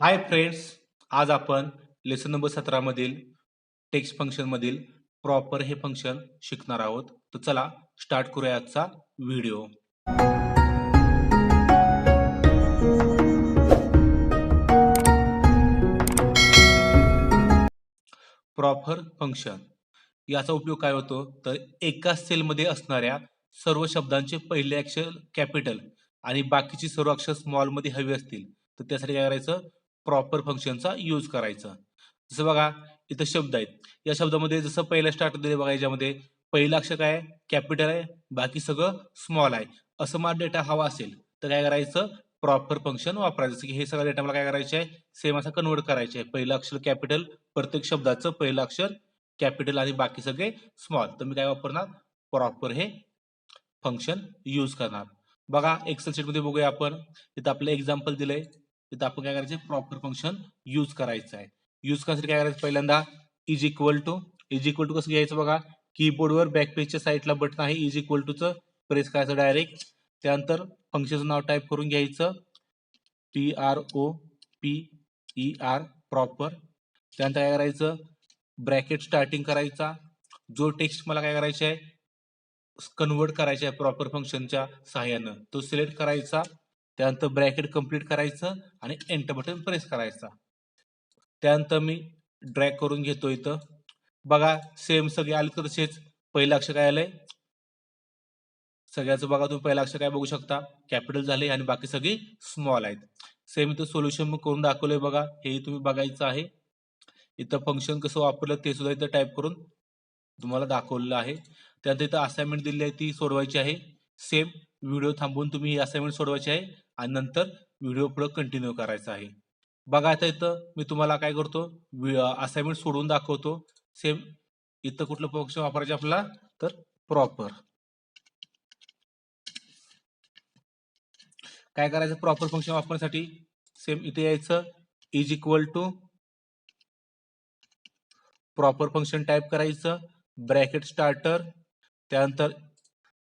हाय friends आज आपण lesson number सतरा मधील टेक्स्ट फंक्शनमधील प्रॉपर हे फंक्शन शिकणार आहोत. तर चला स्टार्ट करूया आजचा व्हिडिओ प्रॉपर फंक्शन याचा उपयोग काय होतो? तर एकाच सेलमध्ये असणाऱ्या सर्व शब्दांचे पहिले अक्षर कॅपिटल आणि बाकीची सर्व अक्षर स्मॉलमध्ये हवी असतील. तर त्यासाठी काय करायचं? प्रॉपर फंक्शनचा यूज करायचा. जसं बघा इथं शब्द आहेत. या शब्दामध्ये जसं पहिलं स्टार्ट दिले बघा याच्यामध्ये पहिलं अक्षर काय कॅपिटल आहे. बाकी सगळं स्मॉल आहे. असं मला डेटा हवा असेल तर काय करायचं? प्रॉपर फंक्शन वापरायचं. जसं की हे सगळं डेटा मला काय करायचं आहे? सेम असा कन्वर्ट करायचं आहे. पहिलं अक्षर कॅपिटल प्रत्येक शब्दाचं पहिलं अक्षर कॅपिटल आणि बाकी सगळे स्मॉल तर मी काय वापरणार? प्रॉपर हे फंक्शन यूज करणार. बघा एक्सेल शीटमध्ये बघूया आपण. इथं आपलं एक्झाम्पल दिलंय. तिथं आपण काय करायचं? प्रॉपर फंक्शन यूज करायचं आहे. यूज करण्यासाठी काय करायचं? पहिल्यांदा is equal to is equal to कसं घ्यायचं बघा? कीबोर्डवर बॅक पेजच्या साईडला बटन आहे इज इक्वल टूचं प्रेस करायचं डायरेक्ट त्यानंतर फंक्शनचं नाव टाईप करून घ्यायचं. P R O P E R proper त्यानंतर काय करायचं? ब्रॅकेट स्टार्टिंग करायचा. जो टेक्स्ट मला काय करायचा आहे? कन्वर्ट करायचा आहे प्रॉपर फंक्शनच्या सहाय्यानं. तो सिलेक्ट करायचा. त्यानंतर ब्रॅकेट कंप्लीट करायचं आणि एंटर बटन प्रेस करायचा. त्यानंतर मी ड्रॅग करून घेतो इथं. बघा सेम सगळे आले तर तसेच पहिलं अक्षर काय आलंय? सगळ्याचं बघा तुम्ही पहिलं अक्षर काय बघू शकता? कॅपिटल झाले आणि बाकी सगळी स्मॉल आहेत. सेम इथं सोल्युशन मग करून दाखवलंय बघा. हे तुम्ही बघायचं आहे. इथं फंक्शन कसं वापरलं ते सुद्धा इथं टाईप करून तुम्हाला दाखवलेलं आहे. त्यानंतर इथं असाइनमेंट दिली आहे ती सोडवायची आहे. सेम व्हिडिओ थांबवून तुम्ही ही असाइनमेंट सोडवायची आहे आणि नंतर व्हिडिओ पुढे कंटिन्यू करायचा आहे. बघा आता इथं मी तुम्हाला काय करतो असाइनमेंट सोडवून दाखवतो. सेम इथं कुठलं फंक्शन वापरायचं आपल्याला? तर प्रॉपर काय करायचं प्रॉपर फंक्शन वापरण्यासाठी? सेम इथे यायचं is equal to proper function type करायचं ब्रॅकेट स्टार्टर त्यानंतर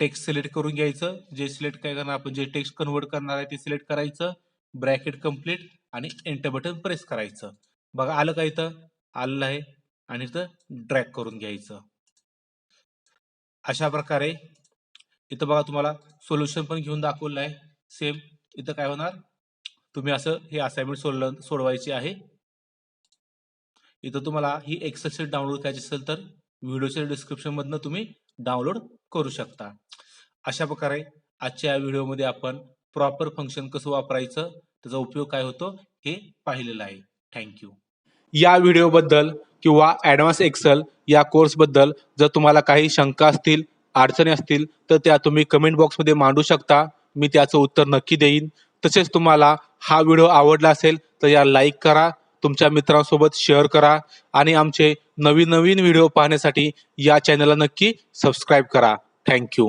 टेक्स्ट सिलेक्ट करून घ्यायचं. जे सिलेक्ट काय करणार आपण जे टेक्स्ट कन्वर्ट करणार आहे ते सिलेक्ट करायचं. ब्रॅकेट कंप्लीट आणि एंटर बटन प्रेस करायचं. बघा आलं का इथं? आलेलं आहे. आणि इथं ड्रॅग करून घ्यायचं. अशा प्रकारे इथं बघा तुम्हाला सोल्युशन पण घेऊन दाखवलं आहे. सेम इथं काय होणार? तुम्ही असं हे असाइनमेंट सोडलं सोडवायची आहे. इथं तुम्हाला ही एक्सेल डाउनलोड करायची असेल तर व्हिडिओच्या डिस्क्रिप्शनमधनं तुम्ही डाउनलोड करू शकता. अशा प्रकारे आजच्या या व्हिडिओमध्ये आपण प्रॉपर फंक्शन कसं वापरायचं त्याचा उपयोग काय होतो हे पाहिलेलं आहे. थँक्यू या व्हिडिओबद्दल किंवा ॲडव्हान्स एक्सेल या कोर्सबद्दल जर तुम्हाला काही शंका असतील अडचणी असतील तर त्या तुम्ही कमेंट बॉक्समध्ये मांडू शकता. मी त्याचं उत्तर नक्की देईन. तसेच तुम्हाला हा व्हिडिओ आवडला असेल तर या लाईक करा तुमच्या मित्रांसोबत शेअर करा आणि आमचे नवीन नवीन व्हिडिओ पाहण्यासाठी या चॅनलला नक्की सबस्क्राईब करा. थँक्यू